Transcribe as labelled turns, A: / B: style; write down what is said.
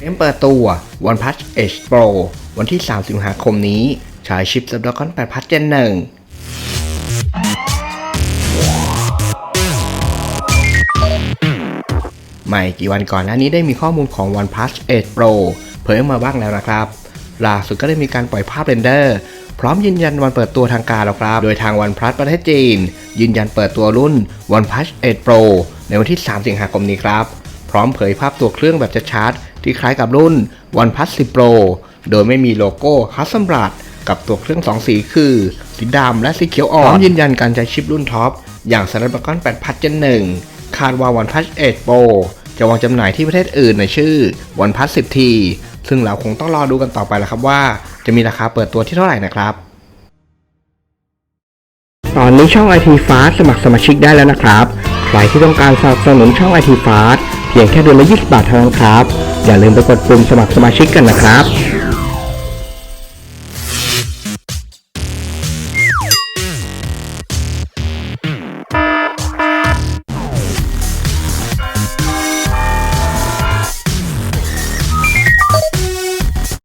A: เตรียมเปิดตัว OnePlus Edge Pro วันที่ 3 สิงหาคมนี้ ใช้ชิป Snapdragon 8 Plus Gen 1ไม่กี่วันก่อนหน้านี้ได้มีข้อมูลของ OnePlus 8 Pro เผยออกมาบ้างแล้วนะครับ ล่าสุดก็ได้มีการปล่อยภาพเรนเดอร์ พร้อมยืนยันวันเปิดตัวทางการแล้วครับ โดยทาง OnePlus ประเทศจีน ยืนยันเปิดตัวรุ่น OnePlus 8 Pro ในวันที่ 3 สิงหาคมนี้ครับ พร้อมเผยภาพตัวเครื่องแบบชัดๆ ที่คล้ายกับรุ่น OnePlus 10 Pro โดยไม่มีโลโก้ Hasselblad กับตัวเครื่อง2สีคือ สีดำและสีเขียวอ่อนพร้อมยืนยันการใช้ชิปรุ่นท็อป อย่าง Snapdragon 8 Plus Gen 1 คาดว่า OnePlus 8 Pro จะวางจำหน่ายที่ประเทศอื่นในชื่อ OnePlus 10T ซึ่งเราคงต้องรอดูกันต่อไปแล้วครับว่า จะมีราคาเปิดตัวที่เท่าไหร่นะครับ ตอนนี้ช่อง IT Fast สมัครสมาชิกได้แล้วนะครับ ใครที่ต้องการสนับสนุนช่อง IT Fast เพียงแค่เดือนละ 20 บาทเท่านั้นครับ อย่าลืมไปกดปุ่มสมัครสมาชิกกันนะครับ